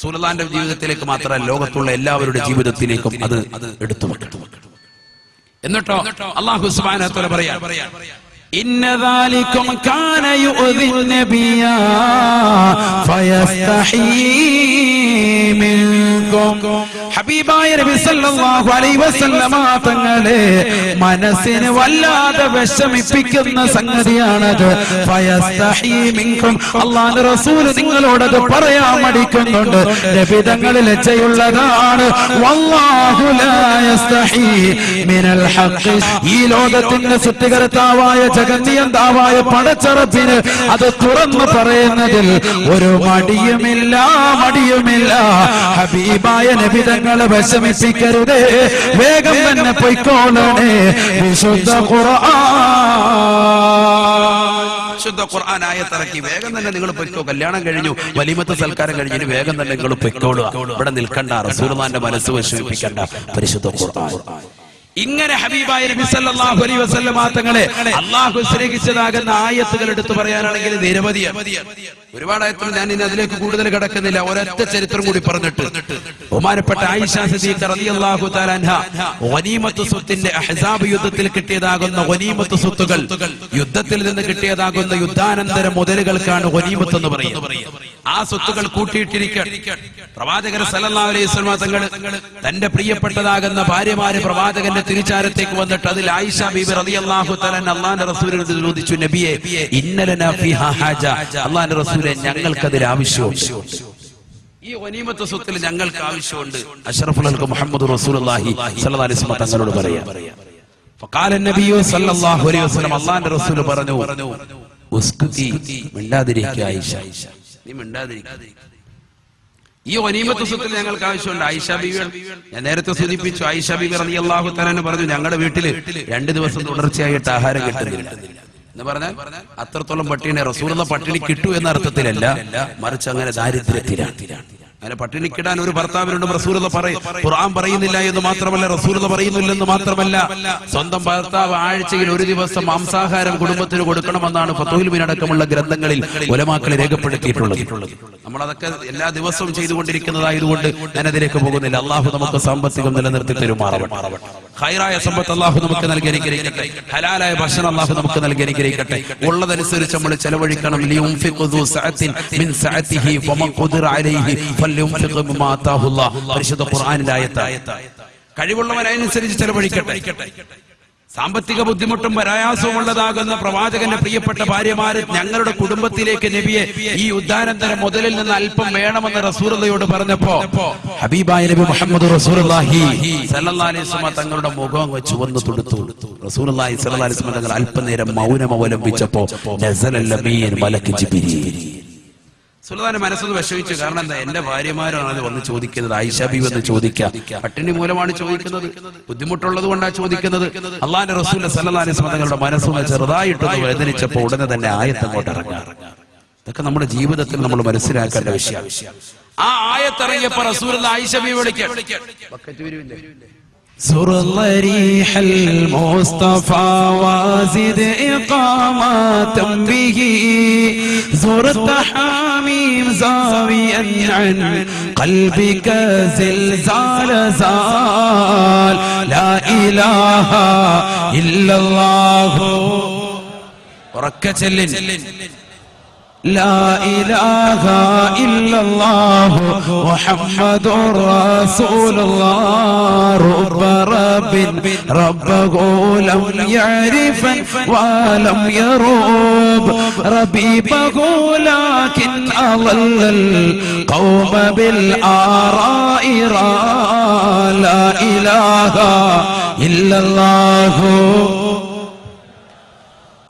സുലതാന്റെ ജീവിതത്തിലേക്ക് മാത്രമല്ല ലോകത്തുള്ള എല്ലാവരുടെ ജീവിതത്തിലേക്കും അത് എടുത്തു വെക്കണം എന്നിട്ടോ അള്ളാഹു സുബാനത്തോലെ പറയാ إن ذلكم كان يؤذي النبي فيستحيي منكم ഹബീബായ നബി സല്ലല്ലാഹു അലൈഹി വസല്ലമ തങ്ങളെ മനസ്സിനെ വല്ലാതെ വിഷമിപ്പിക്കുന്ന സംഗതിയാണത്. ഫയസ്തഹി മിൻകും. അല്ലാഹുവിൻ റസൂൽ നിങ്ങളോട് അത് പറയാൻ മടിക്കുന്നുണ്ട് നബി തങ്ങൾ ലജ്ജയുള്ളതാണ് വല്ലാഹു ലാ യസ്തഹി മിനൽ ഹഖ്. ഈ ലോകത്തിന്റെ സൃഷ്ടികർത്താവായ ജഗന്നിയന്താവായ പടച്ചറപ്പിന് അത് തുറന്നു പറയുന്നതിൽ ഒരു മടിയുമില്ല മടിയുമില്ല. ഹബീബായ നബിതങ്ങളെ വിഷമിപ്പിക്കരുതേ. വേഗം തന്നെ പൊയ്ക്കോളണേ. വിശുദ്ധ ഖുർആൻ. ശുദ്ധ ഖുർആൻ ആയത്തിറക്കി. വേഗം തന്നെ നിങ്ങൾ പൊയ്ക്കോ. കല്യാണം കഴിഞ്ഞു. വലിമത്ത് സൽക്കാരം കഴിഞ്ഞു വേഗം തന്നെ നിങ്ങൾ പൊയ്ക്കോളുക. ഇവിടെ നിൽക്കണ്ട. റസൂർമാന്റെ മനസ്സ് വിഷമിപ്പിക്കണ്ട. പരിശുദ്ധ ഖുർആൻ. ഇങ്ങനെ ഹബീബായ നബി സല്ലല്ലാഹു അലൈഹി വസല്ലം തങ്ങളെ അള്ളാഹു സ്നേഹിച്ചതാകുന്ന ആയത്തുകൾ എടുത്തു പറയാനാണെങ്കിൽ നിരവധിയാണ്. ഒരുപാട് ഞാൻ ഇനി അതിലേക്ക് കൂടുതൽ കിടക്കുന്നില്ല. ഒരൊറ്റ ചരിത്രം കൂടി പറഞ്ഞിട്ട്. ബഹുമാനപ്പെട്ട ആയിഷ സിദ്ദീഖ റളിയല്ലാഹു തആല അൻഹ ഗനീമത്ത് സ്വത്തിന്റെ അഹ്സാബ് യുദ്ധത്തിൽ കിട്ടിയതാകുന്ന ഒനീമത്ത് സ്വത്തുകൾ യുദ്ധത്തിൽ നിന്ന് കിട്ടിയതാകുന്ന യുദ്ധാനന്തര മുതലുകൾക്കാണ് ഒനീമത്ത് എന്ന് പറയുന്നത്. ആ സ്വത്തുകൾ കൂട്ടിയിട്ടിരിക്കുക പ്രവാചകർ സല്ലല്ലാഹു അലൈഹി തങ്ങൾ തന്റെ പ്രിയപ്പെട്ടതാകുന്ന ഭാര്യമാര് പ്രവാചകന്റെ തിരിച്ചാരത്തേക്ക് വന്നിട്ട് അതിൽ ആയിഷ ബീബി റളിയല്ലാഹു തആല അള്ളാഹുവിന്റെ റസൂലിനോട് ചോദിച്ചു നബിയെ ഇന്നലെ ഹാജ. അള്ളാഹുവിന്റെ റസൂലെ ഞങ്ങൾക്കതിൽ ആവശ്യമുണ്ട്. ഈ വനീമത്ത് സ്വത്തിൽ ഞങ്ങൾക്ക് ആവശ്യമുണ്ട്. അഷ്റഫുൽ മുഹമ്മദ് വസല്ലം തങ്ങളോട് പറയാം. റസൂൽ പറഞ്ഞു ഈ ഒനീമത്ത് സ്വത്തിൽ ഞങ്ങൾക്ക് ആവശ്യമുണ്ട്. ആയിഷ ബീവി ഞാൻ നേരത്തെ സൂചിപ്പിച്ചു ആയിഷ ബീവി റളിയല്ലാഹു തആല പറഞ്ഞു ഞങ്ങളുടെ വീട്ടിൽ രണ്ട് ദിവസം തുടർച്ചയായിട്ട് ആഹാരം കിട്ടുന്നില്ല. എന്ന് പറഞ്ഞാൽ അത്രത്തോളം പട്ടിണി റസൂലുള്ള പട്ടിണി കിട്ടൂ എന്ന അർത്ഥത്തിലല്ല മറിച്ച് അങ്ങനെ ദാരിദ്ര്യത്തിലാണ്. അങ്ങനെ പട്ടിണിക്കിടാൻ ഒരു ഭർത്താവിനോട് റസൂലത പറയും. ഖുർആൻ പറയുന്നില്ല എന്ന് മാത്രമല്ല റസൂലത പറയുന്നില്ലെന്ന് മാത്രമല്ല. സ്വന്തം ഭർത്താവ് ആഴ്ചയിൽ ഒരു ദിവസം മാംസാഹാരം കുടുംബത്തിന് കൊടുക്കണമെന്നാണ് ഫത്തുൽ അടക്കമുള്ള ഗ്രന്ഥങ്ങളിൽ ഉലമാക്കൾ രേഖപ്പെടുത്തിയിട്ടുള്ളത്. നമ്മൾ അതൊക്കെ എല്ലാ ദിവസവും ചെയ്തുകൊണ്ടിരിക്കുന്നതായതുകൊണ്ട് ഞാൻ അതിലേക്ക് പോകുന്നില്ല. അള്ളാഹു നമുക്ക് സാമ്പത്തികം നിലനിർത്തി തരുമാറാവട്ടെ. ഹൈറായ സമ്പത്ത് അള്ളാഹു നമുക്ക് നൽകി അനുഗ്രഹിക്കട്ടെ ഹലാലായ ഭക്ഷണം അള്ളാഹു നമുക്ക് നൽകി അനുഗ്രഹിക്കട്ടെ ഉള്ളതനുസരിച്ച് നമ്മൾ ചെലവഴിക്കണം. പരിശുദ്ധ ഖുർആനിന്റെ ചെലവഴിക്കട്ടെ. സാമ്പത്തിക ബുദ്ധിമുട്ടും പ്രയാസവും ഉള്ളതാകുന്ന പ്രവാചകന്റെ പ്രിയപ്പെട്ട ഭാര്യമാര് ഞങ്ങളുടെ കുടുംബത്തിലേക്ക് നബിയെ ഈ ഉദ്ധാനന്തര മുതലിൽ നിന്ന് അല്പം വേണമെന്ന് റസൂറുള്ളയോട് പറഞ്ഞപ്പോ ഹബീബായ നബി മുഹമ്മദ് വസല്ലം തങ്ങളുടെ മുഖം വെച്ച് വന്ന് തൊടുത്തു. വസല്ലം തങ്ങൾ അല്പനേരം മൗനം അവലംബിച്ചപ്പോ സുൽത്താന്റെ മനസ്സൊന്ന് വിഷമിച്ചു. കാരണം എന്താ? എന്റെ ഭാര്യമാരാണ് അത് വന്ന് ചോദിക്കുന്നത്. ഐഷബി വന്ന് ചോദിക്കാം പട്ടിണി മൂലമാണ് ചോദിക്കുന്നത്. ബുദ്ധിമുട്ടുള്ളത് കൊണ്ടാണ് ചോദിക്കുന്നത്. അള്ളാന്റെ റസൂൽ സല്ലാസ് സ്വന്തങ്ങളുടെ മനസ്സൊന്ന് ചെറുതായിട്ടൊന്ന് വേദനിച്ചപ്പോ ഉടനെ തന്നെ ആയത്തങ്ങോട്ട് ഇറങ്ങാം ഇതൊക്കെ നമ്മുടെ ജീവിതത്തിൽ നമ്മൾ മനസ്സിലാക്കേണ്ട വിഷയം ആ ആയത്തിറങ്ങിയപ്പോ റസൂൽ ഐഷബി വിളിക്കാം. زر الله ريح المصطفى وزيد إقامة به. زر التحاميم زاويا عن قلبك زلزال زال. لا إله إلا الله. وركة لا إله إلا الله محمد رسول الله. رب رب ربه لم يعرف ولم يروب ربيبه لكن أضل القوم بالآراء. لا إله إلا الله.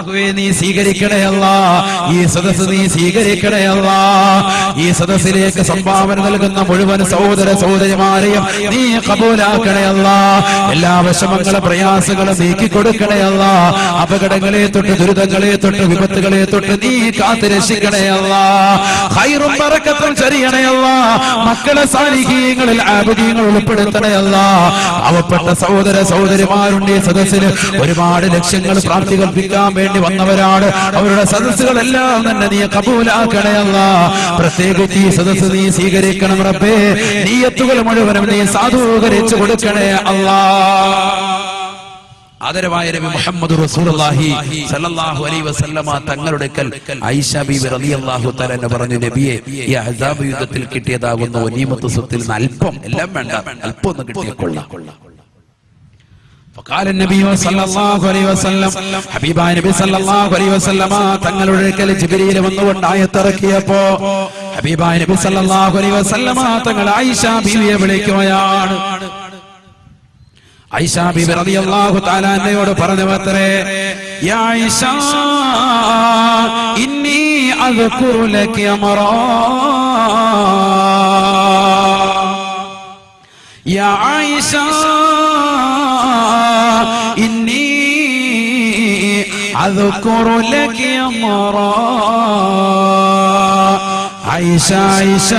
അള്ളാഹുവേ നീ സ്വീകരിക്കണേ അല്ലാ. ഈ സദസ് നീ സ്വീകരിക്കണേ അല്ലാ. ഈ സദസ്സിലേക്ക് സംഭാവന നൽകുന്ന മുഴുവൻ സഹോദര സഹോദരിമാരെയും നീ കബൂലാക്കണേ അല്ലാ. എല്ലാ വിഷമങ്ങളും പ്രയാസങ്ങളും നീക്കി കൊടുക്കണേ അല്ലാ. അപകടങ്ങളെ തൊട്ട് ദുരിതങ്ങളെ തൊട്ട് വിപത്തുകളെ തൊട്ട് നീ കാത്തു രക്ഷിക്കണേ അല്ലാ. ഹൈറും പറക്കത്തും ചെറിയണേ അല്ലാ. മക്കളെ സാലിഹീങ്ങളിൽ ആപകീയങ്ങൾ ഉൾപ്പെടുത്തണേ അല്ലാ. അവപ്പെട്ട സഹോദര സഹോദരിമാരുണ്ട് സദസ്സിന് ഒരുപാട് ലക്ഷ്യങ്ങൾ പ്രാപ്തി കൽപ്പിക്കാൻ വേണ്ടി വന്നവരാണ്. അവരുടെ സദസ്സുകളെല്ലാം തന്നെ നീ കബൂലാക്കണയല്ല പ്രത്യേകിച്ച് ഈ സദസ്സ് നീ സ്വീകരിക്കണം റബ്ബേ. നീയത്തുകൾ മുഴുവനും നീ സാധൂകരിച്ചു കൊടുക്കണേ അല്ലാ. ആദരവായ നബി മുഹമ്മദ് റസൂലുള്ളാഹി സല്ലല്ലാഹു അലൈഹി വസല്ലമ തങ്ങളുടെ കൽ ഐഷ ബീബി റളിയല്ലാഹു തആല എന്ന് പറഞ്ഞു നബിയെ ഈ അഹ്സാബ് യുദ്ധത്തിൽ കിട്ടിയതാകുന്ന ഒനീമത്ത് സ്വത്തിൽ നിന്ന് അല്പം എല്ലാം വേണ്ട. അല്പം ഒന്ന് കിട്ടിയ തങ്ങളുടെ ജിബിരിയിൽ വന്നുകൊണ്ട് ആയത്തിറക്കിയപ്പോ ഹബീബായ നബി സല്ലല്ലാഹു അലൈഹി വസല്ലമ തങ്ങൾ ആയിഷ ബീവിയെ വിളിക്കുകയാണ്. ആയിഷ ബീബി റളിയല്ലാഹു തആല അന്നയോട് പറഞ്ഞവത്രേ യാ ആയിഷ ഇന്നി അദ്കുറു ലകി അമറാ. യാ ആയിഷ إني أذكر لك أمرا ഐഷ ഐഷ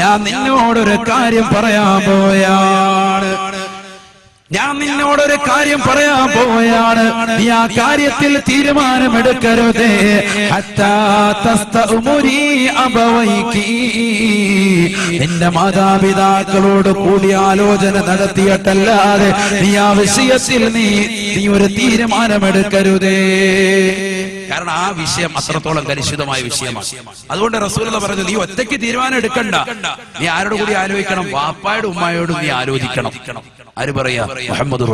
ഞാൻ നിന്നോടൊരു കാര്യം പറയാൻ പോയാണ് ഞാൻ നിന്നോടൊരു കാര്യം പറയാൻ പോവുകയാണ്. നീ ആ കാര്യത്തിൽ തീരുമാനമെടുക്കരുതേ. ഹത്താ തസ്തഉമുരി ആലോചന നിന്റെ മാതാപിതാക്കളോട് നടത്തിയിട്ടല്ലാതെ നീ ആ വിഷയത്തിൽ നീ നീ ഒരു തീരുമാനമെടുക്കരുതേ. കാരണം ആ വിഷയം അത്രത്തോളം കലുഷിതമായ വിഷയമാണ്. അതുകൊണ്ട് റസൂൽ പറഞ്ഞു നീ ഒറ്റയ്ക്ക് തീരുമാനം എടുക്കണ്ട നീ ആരോട് കൂടി ആലോചിക്കണം? വാപ്പായോടും ഉമ്മായോടും നീ ആലോചിക്കണം. ആര് പറയാ? മുഹമ്മദ്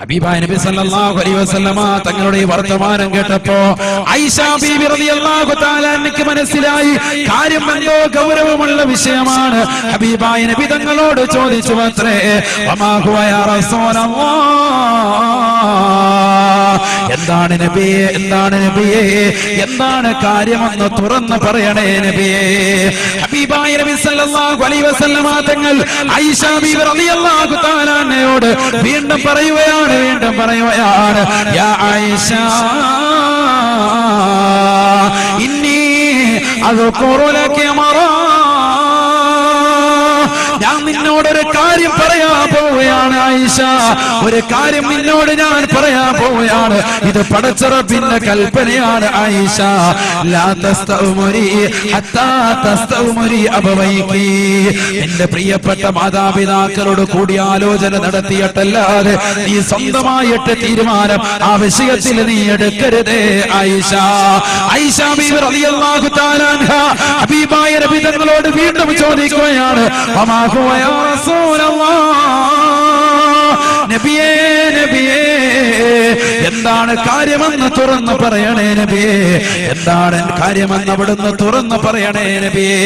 ഹബീബായ നബി സല്ലല്ലാഹു അലൈഹി വസല്ലമ തങ്ങളുടെ വർത്തമാനം കേട്ടപ്പോ ഐഷ ബീബി റളിയല്ലാഹു തആല അൻക്ക് മനസ്സിലായി. കാര്യം എന്തോ ഗൗരവമുള്ള വിഷയമാണ്. ഹബീബായ നബി തങ്ങളോട് ചോദിച്ചു അത്രേ. വമാ ഹുവ യാ റസൂലല്ലാഹ്? എന്താണ് നബിയെ? എന്താണ് നബിയെ? എന്താണ് കാര്യമെന്ന് തുറന്ന് പറയണേ നബിയെ. ഹബീബായ നബി സല്ലല്ലാഹു അലൈഹി വസല്ലമ തങ്ങൾ ആയിഷ ബിബി റളിയല്ലാഹു തആല അന്നയോട് വീണ്ടും പറയുകയാണ് വീണ്ടും പറയുകയാണ്. യാ ആയിഷ ഇന്നി ലക മറാ ഞാൻ നിന്നോടൊരു കാര്യം പറയാൻ പോവുകയാണ് ആയിഷ. ഒരു കാര്യം നിന്നോട് ഞാൻ പറയാൻ പോവുകയാണ്. ഇത് പടച്ചറപ്പിന്റെ കൽപ്പനയാണ് ആയിഷ. എന്റെ പ്രിയപ്പെട്ട മാതാപിതാക്കളോട് കൂടി കൂടിയാലോചന നടത്തിയിട്ടല്ലാതെ നീ സ്വന്തമായിട്ട് തീരുമാനം ആ വിഷയത്തിൽ നീ എടുക്കരുതേ ആയിഷ. അൻഹ ഹബീബായ നബി തങ്ങളോട് വീണ്ടും ചോദിക്കുകയാണ് യാ റസൂലല്ലാഹ് നബിയേ നബിയേ. എന്താണ് കാര്യമെന്ന് തുറന്ന് പറയണേ നബിയേ എന്താണ് കാര്യമെന്ന് അവിടുന്ന് തുറന്ന് പറയണേ നബിയേ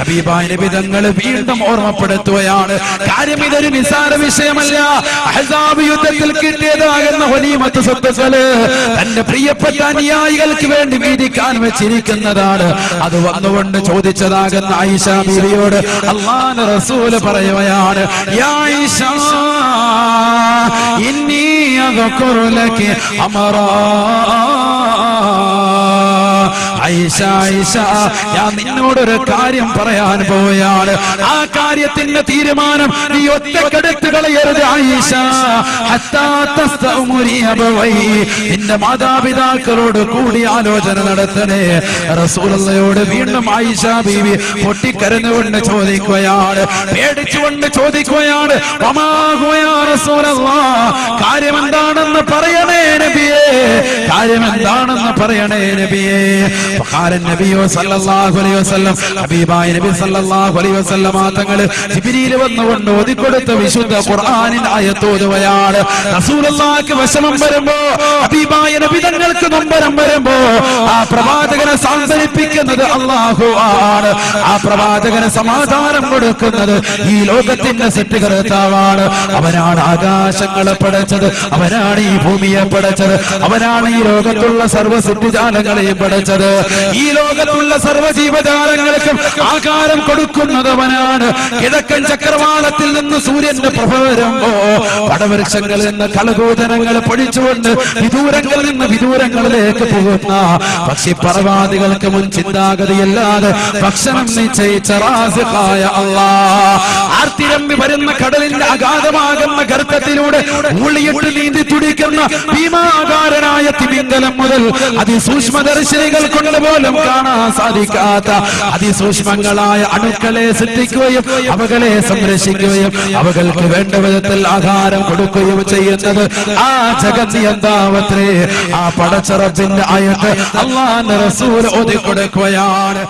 ഹബീബായ നബി തങ്ങൾ വീണ്ടും ഓർമ്മപ്പെടുത്തുകയാണ്. കാര്യം ഇതൊരു നിസാര വിഷയമല്ല. അഹ്സാബ് യുദ്ധത്തിൽ കിട്ടിയതാകുന്ന ഹൊലീമത്ത് സ്വത്തുക്കൾ തന്റെ പ്രിയപ്പെട്ട അനുയായികൾക്ക് വേണ്ടി വീതിക്കാൻ വെച്ചിരിക്കുന്നതാണ്. അത് വന്നുകൊണ്ട് ചോദിച്ചതാകുന്ന ആയിഷ ബീവിയോട് അള്ളാൻ റസൂൽ പറയുകയാണ് യാ ഇന്നി അദ്കുറു ലക അമറാ ഞാൻ നിന്നോടൊരു കാര്യം പറയാൻ പോവുകയാണ്. ആ കാര്യത്തിന്റെ തീരുമാനം നീ ഒറ്റക്കെടുത്ത് കളയരുത് ഐഷ നിന്റെ മാതാപിതാക്കളോട് കൂടി ആലോചന നടത്തണേ. റസൂലയോട് വീണ്ടും ആയിഷ ബീവി പൊട്ടിക്കരഞ്ഞുകൊണ്ട് ചോദിക്കുകയാണ്. പേടിച്ചുകൊണ്ട് ചോദിക്കുകയാണ്. കാര്യം എന്താണെന്ന് പറയണേ നബിയേ. കാര്യം എന്താണെന്ന് പറയണേ നബിയേ. തങ്ങൾ ജിബ്രീൽ വന്നുകൊണ്ട് ഓതിക്കൊടുത്ത വിശുദ്ധ ഖുർആനിൽ ആയത്തോതുകയാണ് റസൂലല്ലാക്ക് വിഷമം വരുമ്പോ ഹബീബായ നബി തങ്ങൾക്ക് നൊമ്പരം വരുമ്പോ ആ പ്രവാചകനെ സാന്ത്വനിപ്പിക്കുന്നത് അള്ളാഹു ആണ്. ആ പ്രവാചകന് സമാധാനം കൊടുക്കുന്നത് ഈ ലോകത്തിന്റെ സൃഷ്ടികർത്താവാണ്. അവനാണ് അവനാണ് ആകാശങ്ങളെ പടച്ചത് അവനാണ് ഈ ഭൂമിയെ പടച്ചത് അവനാണ് ഈ ലോകത്തുള്ള സർവ സൃഷ്ടിജാലങ്ങളെയും പടച്ചത്. ഈ ലോകത്തുള്ള സർവ ജീവജാലങ്ങൾക്കും ആകാരം കൊടുക്കുന്നതവനാണ്. കിഴക്കൻ ചക്രവാളത്തിൽ നിന്ന് സൂര്യന്റെ പ്രഭ വരുമ്പോ പടവൃക്ഷങ്ങളിൽ നിന്ന് കളകൂതനങ്ങൾ പൊടിച്ചുകൊണ്ട് വിദൂരങ്ങളിൽ നിന്ന് വിദൂരങ്ങളിലേക്ക് പോകുന്ന പക്ഷി പറവാദികൾക്ക് മുൻ ചിന്താഗതിയല്ലാതെ ഭക്ഷണം നിശ്ചയിച്ച റാസിഖായ അല്ലാ ആർത്തിരമ്പി വരുന്ന കടലിന്റെ അഗാധമാകുന്ന ഗർത്തത്തിലൂടെ ഉള്ളിയിട്ട് നീന്തി തുടിക്കുന്ന ഭീമാകാരനായ തിമിംഗലം മുതൽ അതിസൂക്ഷ്മദർശിനികൾ കൊണ്ട് പോലും കാണാൻ സാധിക്കാത്ത അതിസൂക്ഷ്മങ്ങളായ അണുക്കളെ സൃഷ്ടിക്കുകയും അവകളെ സംരക്ഷിക്കുകയും അവകൾക്ക് വേണ്ട വിധത്തിൽ ആഹാരം കൊടുക്കുകയും ചെയ്യുന്നത് ആ ജഗതി എന്താവത്രേ ആ പടച്ചറപ്പിന്റെ ആയത്ത് അള്ളാന്റെ റസൂൽ ഒതുക്കി കൊടുക്കുകയാണ്